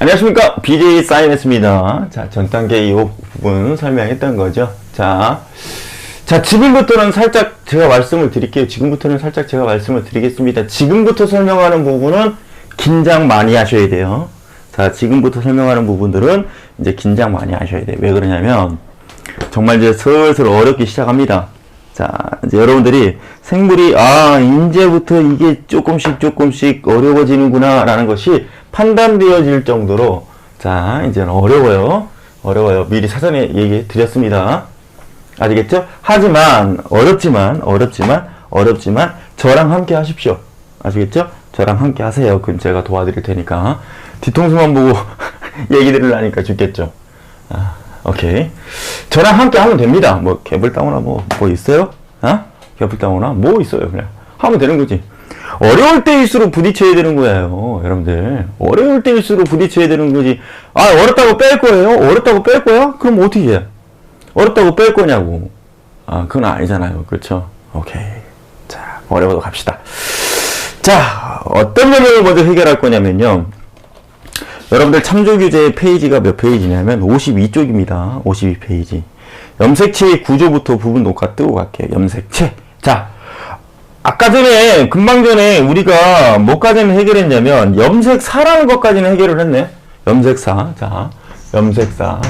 안녕하십니까. BJ 사인했습니다. 자, 전 단계 이 부분 설명했던 거죠. 자, 자, 지금부터는 살짝 제가 말씀을 드릴게요. 지금부터는 살짝 제가 말씀을 드리겠습니다. 지금부터 설명하는 부분은 긴장 많이 하셔야 돼요. 자, 지금부터 설명하는 부분들은 이제 긴장 많이 하셔야 돼요. 왜 그러냐면, 정말 이제 슬슬 어렵기 시작합니다. 자, 이제 여러분들이 생물이, 아, 이제부터 이게 조금씩 조금씩 어려워지는구나, 라는 것이 판단되어질 정도로, 자, 이제는 어려워요. 어려워요. 미리 사전에 얘기해 드렸습니다. 아시겠죠? 하지만, 어렵지만, 어렵지만, 어렵지만, 저랑 함께 하십시오. 아시겠죠? 저랑 함께 하세요. 그럼 제가 도와드릴 테니까. 뒤통수만 보고 얘기 들으려니까 죽겠죠. 아, 오케이. 저랑 함께 하면 됩니다. 뭐, 개불다우나 뭐, 뭐 있어요? 어? 개불다우나? 뭐 있어요, 그냥. 하면 되는 거지. 어려울 때일수록 부딪혀야 되는 거예요, 여러분들. 어려울 때일수록 부딪혀야 되는 거지. 아, 어렵다고 뺄 거예요? 어렵다고 뺄 거야? 그럼 어떻게 해? 어렵다고 뺄 거냐고. 아, 그건 아니잖아요. 그렇죠? 오케이. 자, 어려워도 갑시다. 자, 어떤 내용을 먼저 해결할 거냐면요. 여러분들 참조규제 페이지가 몇 페이지냐면 52쪽입니다. 52페이지. 염색체의 구조부터 부분 녹화 뜨고 갈게요. 염색체. 자, 아까 전에, 금방 전에 우리가 뭐까지는 해결했냐면, 염색사라는 것까지는 해결을 했네. 염색사. 자, 염색사.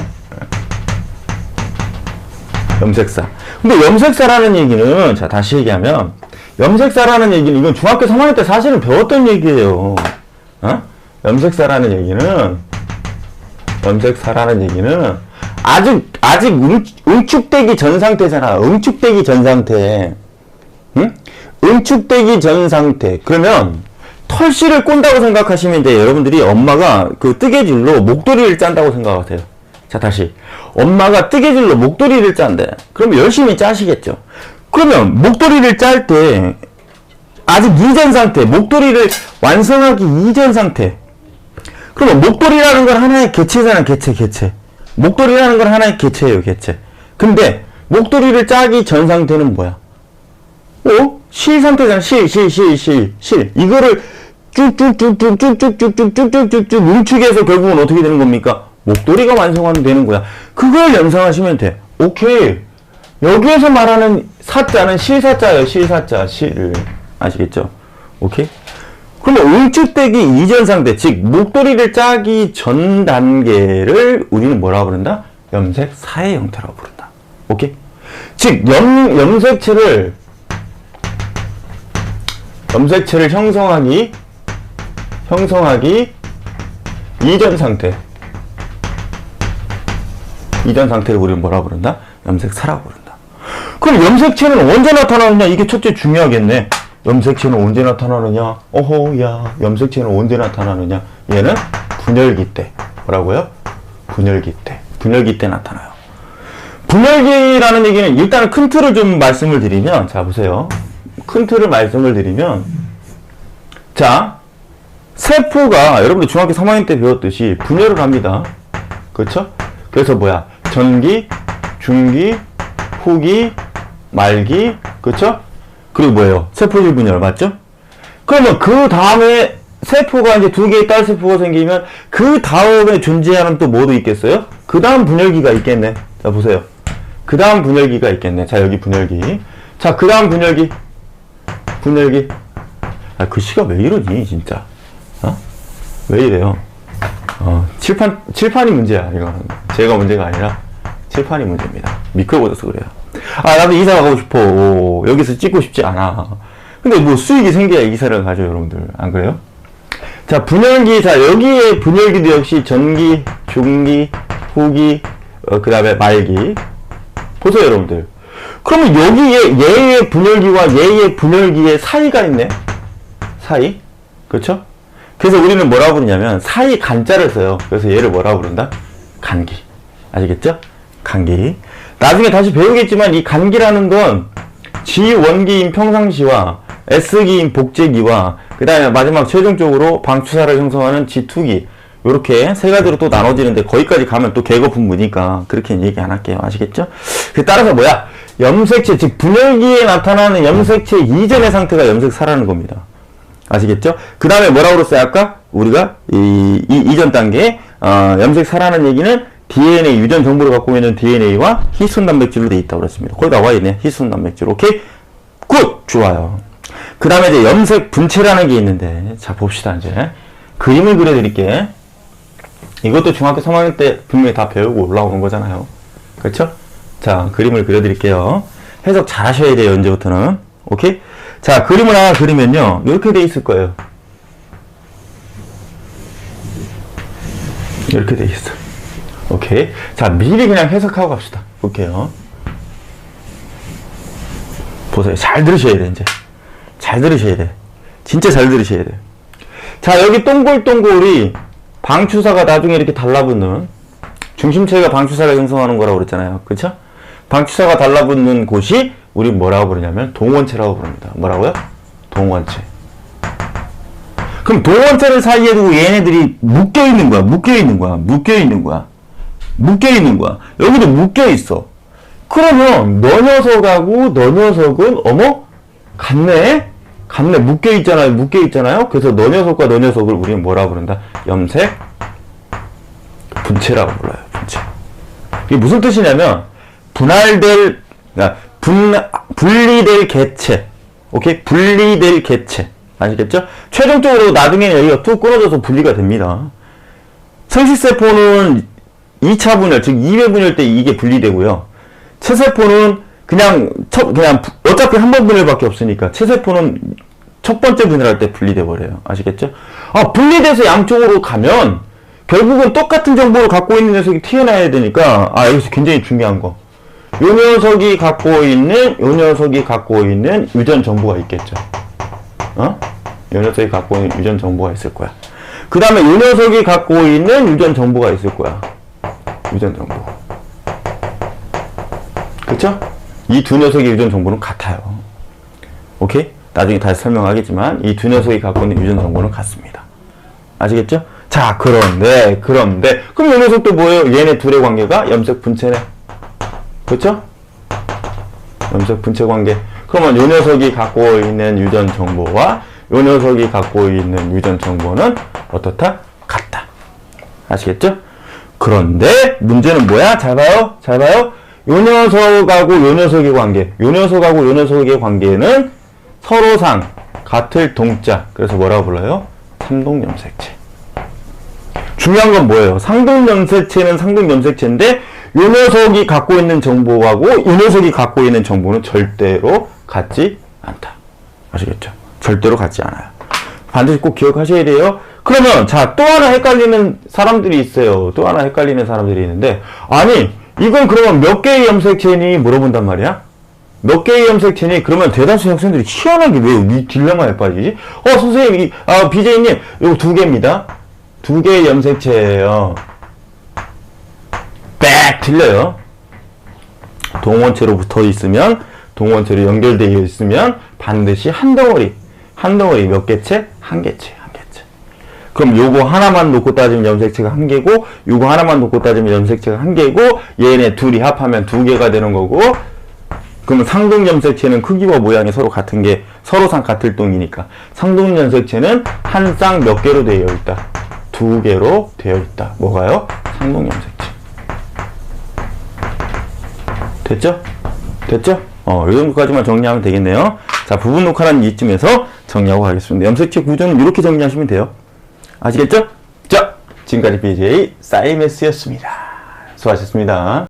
염색사. 근데 염색사라는 얘기는, 자, 다시 얘기하면, 염색사라는 얘기는, 이건 중학교 3학년 때 사실은 배웠던 얘기예요. 어? 염색사라는 얘기는, 염색사라는 얘기는, 아직, 아직 응, 응축되기 전 상태잖아. 응축되기 전 상태. 응? 응축되기 전 상태. 그러면, 털씨를 꼰다고 생각하시면 돼요. 여러분들이 엄마가 그 뜨개질로 목도리를 짠다고 생각하세요. 자, 다시. 엄마가 뜨개질로 목도리를 짠대. 그럼 열심히 짜시겠죠. 그러면 목도리를 짤 때, 아직 이전 상태, 목도리를 완성하기 이전 상태. 그러면 목도리라는 건 하나의 개체잖아, 개체, 개체. 목도리라는 건 하나의 개체예요, 개체. 근데, 목도리를 짜기 전 상태는 뭐야? 어? 실 상태잖아. 실, 실, 실, 실, 실. 이거를 쭉쭉쭉쭉쭉쭉쭉쭉쭉쭉쭉 뭉치게 해서 결국은 어떻게 되는 겁니까? 목도리가 완성하면 되는 거야. 그걸 연상하시면 돼. 오케이. 여기에서 말하는 사자는 실사자예요. 실사자, 실. 아시겠죠? 오케이? 그러면 응축되기 이전 상태, 즉 목도리를 짜기 전 단계를 우리는 뭐라고 부른다? 염색 사의 형태라고 부른다. 오케이? 즉 염, 염색체를 염색체를 형성하기 형성하기 이전 상태 이전 상태를 우리는 뭐라고 부른다? 염색사라고 부른다. 그럼 염색체는 언제 나타나느냐? 이게 첫째 중요하겠네. 염색체는 언제 나타나느냐? 어허야, 염색체는 언제 나타나느냐? 얘는 분열기 때. 뭐라고요? 분열기 때. 분열기 때 나타나요. 분열기라는 얘기는 일단은 큰 틀을 좀 말씀을 드리면, 자, 보세요. 큰 틀을 말씀을 드리면, 자, 세포가 여러분들 중학교 3학년 때 배웠듯이 분열을 합니다. 그렇죠? 그래서 뭐야? 전기, 중기, 후기, 말기, 그렇죠? 그리고 뭐예요? 세포질 분열 맞죠? 그러면 그 다음에 세포가 이제 두 개의 딸 세포가 생기면 그 다음에 존재하는 또 뭐도 있겠어요? 그 다음 분열기가 있겠네. 자 보세요. 그 다음 분열기가 있겠네. 자 여기 분열기. 자 그 다음 분열기. 분열기. 아 글씨가 왜 이러니 진짜? 어? 왜 이래요? 어, 칠판, 칠판이 문제야, 이거는. 제가 문제가 아니라, 칠판이 문제입니다. 미끄러워져서 그래요. 아, 나도 이사 가고 싶어. 오, 여기서 찍고 싶지 않아. 근데 뭐 수익이 생겨야 이사를 가죠, 여러분들. 안 그래요? 자, 분열기, 자, 여기에 분열기도 역시 전기, 중기, 후기, 어, 그 다음에 말기. 보세요, 여러분들. 그러면 여기에 얘의 분열기와 얘의 분열기의 사이가 있네? 사이? 그렇죠? 그래서 우리는 뭐라고 부르냐면 사이 간자를 써요. 그래서 얘를 뭐라고 부른다? 간기. 아시겠죠? 간기. 나중에 다시 배우겠지만 이 간기라는 건 G원기인 평상시와 S기인 복제기와 그 다음에 마지막 최종적으로 방추사를 형성하는 G2기 요렇게 세 가지로 또 나눠지는데 거기까지 가면 또 개거 분무니까 그렇게 얘기 안 할게요. 아시겠죠? 그 따라서 뭐야? 염색체, 즉 분열기에 나타나는 염색체 이전의 상태가 염색사라는 겁니다. 아시겠죠? 그 다음에 뭐라고 그랬어요? 아까? 우리가 이, 이 이전 단계 어, 염색사라는 얘기는 DNA 유전 정보를 갖고 있는 DNA와 희순 단백질로 돼 있다고 그랬습니다. 거기 나와 있네. 희순 단백질. 오케이? 굿! 좋아요. 그 다음에 이제 염색 분체라는 게 있는데, 자, 봅시다, 이제. 그림을 그려드릴게. 이것도 중학교 3학년 때 분명히 다 배우고 올라오는 거잖아요. 그렇죠? 자, 그림을 그려드릴게요. 해석 잘 하셔야 돼요, 언제부터는. 오케이? 자, 그림을 하나 그리면요. 이렇게 돼 있을 거예요. 이렇게 돼 있어. 오케이. 자, 미리 그냥 해석하고 갑시다. 볼게요. 보세요. 잘 들으셔야 돼, 이제. 잘 들으셔야 돼. 진짜 잘 들으셔야 돼. 자, 여기 동글동글이 방추사가 나중에 이렇게 달라붙는 중심체가 방추사를 형성하는 거라고 그랬잖아요. 그쵸? 방추사가 달라붙는 곳이 우리 뭐라고 부르냐면 동원체라고 부릅니다. 뭐라고요? 동원체. 그럼 동원체를 사이에 두고 얘네들이 묶여 있는 거야. 묶여 있는 거야. 묶여 있는 거야. 묶여 있는 거야. 여기도 묶여 있어. 그러면 너 녀석하고 너 녀석은 어머 같네. 같네. 묶여 있잖아요. 묶여 있잖아요. 그래서 너 녀석과 너 녀석을 우리는 뭐라고 부른다? 염색 분체라고 불러요. 분체. 이게 무슨 뜻이냐면 분할될 그러니까 분 분리될 개체. 오케이? 분리될 개체. 아시겠죠? 최종적으로 나중에는 여기가 툭 끊어져서 분리가 됩니다. 생식세포는 2차 분열, 즉 2회 분열 때 이게 분리되고요. 체세포는 그냥 첫 그냥 부- 어차피 한 번 분열밖에 없으니까 체세포는 첫 번째 분열할 때 분리돼 버려요. 아시겠죠? 아 분리돼서 양쪽으로 가면 결국은 똑같은 정보를 갖고 있는 녀석이 튀어나와야 되니까 아 여기서 굉장히 중요한 거. 요 녀석이 갖고 있는 요 녀석이 갖고 있는 유전 정보가 있겠죠. 어? 요 녀석이 갖고 있는 유전 정보가 있을 거야. 그 다음에 요 녀석이 갖고 있는 유전 정보가 있을 거야. 유전 정보. 그쵸? 이두 녀석의 유전 정보는 같아요. 오케이? 나중에 다시 설명하겠지만 이 두 녀석이 갖고 있는 유전 정보는 같습니다. 아시겠죠? 자, 그런데, 그런데, 그럼 이 녀석도 뭐예요? 얘네 둘의 관계가 염색 분체네. 그쵸? 염색 분체 관계. 그러면 이 녀석이 갖고 있는 유전 정보와 이 녀석이 갖고 있는 유전 정보는 어떻다? 같다. 아시겠죠? 그런데 문제는 뭐야? 잘 봐요. 잘 봐요. 요 녀석하고 요 녀석의 관계. 요 녀석하고 요 녀석의 관계는 서로상 같을 동자. 그래서 뭐라고 불러요? 삼동염색체. 중요한 건 뭐예요? 상동염색체는 상동염색체인데 요 녀석이 갖고 있는 정보하고 이 녀석이 갖고 있는 정보는 절대로 같지 않다. 아시겠죠? 절대로 같지 않아요. 반드시 꼭 기억하셔야 돼요. 그러면 자 또 하나 헷갈리는 사람들이 있어요. 또 하나 헷갈리는 사람들이 있는데 아니 이건 그러면 몇 개의 염색체니 물어본단 말이야. 몇 개의 염색체니 그러면 대다수 학생들이 희한하게 왜이 딜레마에 빠지지? 어 선생님 이, 아 BJ님 이거 두 개입니다. 두 개의 염색체예요. 빽 틀려요. 동원체로 붙어 있으면 동원체로 연결되어 있으면 반드시 한 덩어리 한 덩어리 몇 개체 한 개체. 그럼 요거 하나만 놓고 따지면 염색체가 한 개고 요거 하나만 놓고 따지면 염색체가 한 개고 얘네 둘이 합하면 두 개가 되는 거고 그러면 상동 염색체는 크기와 모양이 서로 같은 게 서로상 같을 동이니까 상동 염색체는 한 쌍 몇 개로 되어 있다? 두 개로 되어 있다. 뭐가요? 상동 염색체. 됐죠? 됐죠? 어, 이 정도까지만 정리하면 되겠네요. 자, 부분 녹화는 이쯤에서 정리하고 가겠습니다. 염색체 구조는 이렇게 정리하시면 돼요. 아시겠죠? 자, 지금까지 BJ 사이메스였습니다. 수고하셨습니다.